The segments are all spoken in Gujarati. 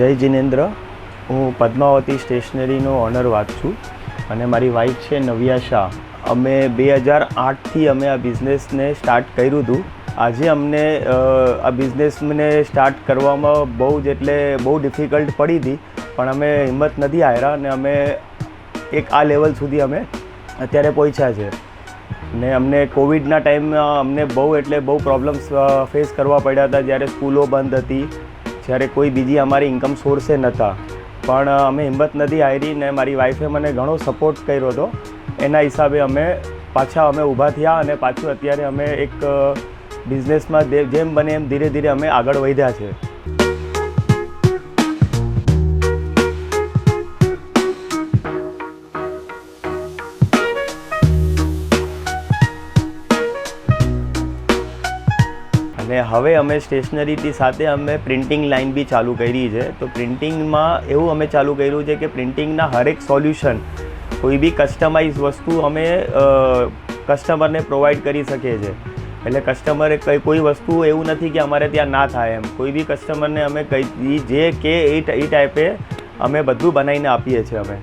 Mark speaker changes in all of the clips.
Speaker 1: જય જિનેન્દ્ર. હું પદ્માવતી સ્ટેશનરીનો ઓનર વાત છું અને મારી વાઈફ છે નવ્યા શાહ. અમે બે હજાર આઠથી અમે આ બિઝનેસને સ્ટાર્ટ કર્યું હતું. આજે અમને આ બિઝનેસને સ્ટાર્ટ કરવામાં બહુ જ એટલે બહુ ડિફિકલ્ટ પડી હતી, પણ અમે હિંમત નથી હાર્યા અને અમે એક આ લેવલ સુધી અમે અત્યારે પહોંચ્યા છે. ને અમને કોવિડના ટાઈમમાં અમને બહુ એટલે બહુ પ્રોબ્લેમ્સ ફેસ કરવા પડ્યા હતા જ્યારે સ્કૂલો બંધ હતી જ્યારે કોઈ બીજી અમારી ઇન્કમ સોર્સે નહોતા. પણ અમે હિંમત નથી હારી ને મારી વાઈફે મને ઘણો સપોર્ટ કર્યો હતો. એના હિસાબે અમે પાછા અમે ઊભા થયા અને પાછું અત્યારે અમે એક બિઝનેસમાં જેમ બને એમ ધીરે ધીરે અમે આગળ વધ્યા છે. અને હવે અમે સ્ટેશનરીથી સાથે અમે પ્રિન્ટિંગ લાઇન બી ચાલુ કરી છે. તો પ્રિન્ટિંગમાં એવું અમે ચાલુ કર્યું છે કે પ્રિન્ટિંગના હરેક સોલ્યુશન કોઈ બી કસ્ટમાઇઝ વસ્તુ અમે કસ્ટમરને પ્રોવાઈડ કરી શકીએ છીએ. એટલે કસ્ટમરે કઈ, કોઈ વસ્તુ એવું નથી કે અમારે ત્યાં ના થાય એમ. કોઈ બી કસ્ટમરને અમે કઈ, જે કે એ ટાઈપે અમે બધું બનાવીને આપીએ છીએ અમે.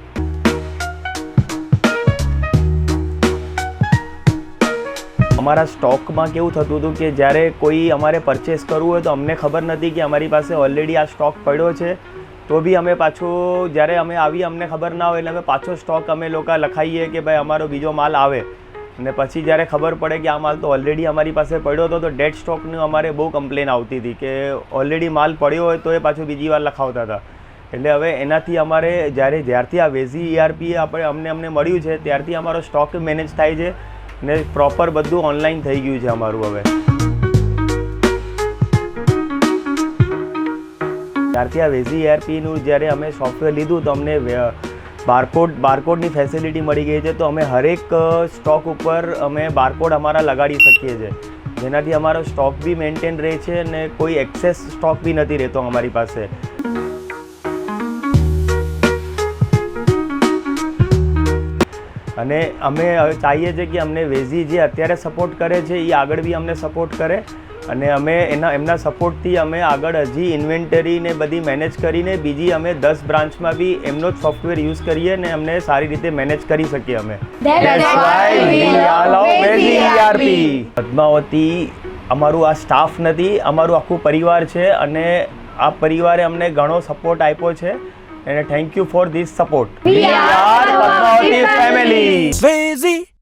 Speaker 1: અમારા સ્ટોકમાં કેવું થતું હતું કે જ્યારે કોઈ અમારે પરચેસ કરવું હોય તો અમને ખબર નથી કે અમારી પાસે ઓલરેડી આ સ્ટોક પડ્યો છે. તો બી અમે પાછો, જ્યારે અમે આવી અમને ખબર ના હોય એટલે અમે પાછો સ્ટોક અમે લોકો લખાઈએ કે ભાઈ અમારો બીજો માલ આવે. અને પછી જ્યારે ખબર પડે કે આ માલ તો ઓલરેડી અમારી પાસે પડ્યો હતો, તો ડેડ સ્ટોકનું અમારે બહુ કમ્પ્લેન આવતી હતી કે ઓલરેડી માલ પડ્યો હોય તો એ પાછું બીજી વાર લખાવતા હતા. એટલે હવે એનાથી અમારે જ્યારે જ્યારથી આ વેઝી ઈઆરપી આપણે અમને અમને મળ્યું છે, ત્યારથી અમારો સ્ટોક મેનેજ થાય છે. ને પ્રોપર બધું ઓનલાઈન થઈ ગયું છે અમારું હવે. ત્યારથી આ વેઝી એઆરપીનું જ્યારે અમે સોફ્ટવેર લીધું તો અમને બારકોડ બારકોડની ફેસિલિટી મળી ગઈ છે, તો અમે હરેક સ્ટોક ઉપર અમે બારકોડ અમારા લગાડી શકીએ છીએ. જેનાથી અમારો સ્ટોક બી મેન્ટેન રહે છે અને કોઈ એક્સેસ સ્ટોક બી નથી રહેતો અમારી પાસે. અને અમે હવે ચાહીએ છીએ કે અમને વેઝી જે અત્યારે સપોર્ટ કરે છે એ આગળ બી અમને સપોર્ટ કરે. અને અમે એના એમના સપોર્ટથી અમે આગળ હજી ઇન્વેન્ટરીને બધી મેનેજ કરીને બીજી અમે દસ બ્રાન્ચમાં બી એમનો જ સોફ્ટવેર યુઝ કરીએ અને અમને સારી રીતે મેનેજ કરી શકીએ અમે.
Speaker 2: That's why we love Vezi ERP.
Speaker 1: Padmavati અમારું આ સ્ટાફ નથી અમારું આખું પરિવાર છે અને આ પરિવારે અમને ઘણો સપોર્ટ આપ્યો છે. and I thank you for this
Speaker 2: support. We,
Speaker 1: we
Speaker 2: are
Speaker 1: Padmavati
Speaker 2: family.
Speaker 3: family.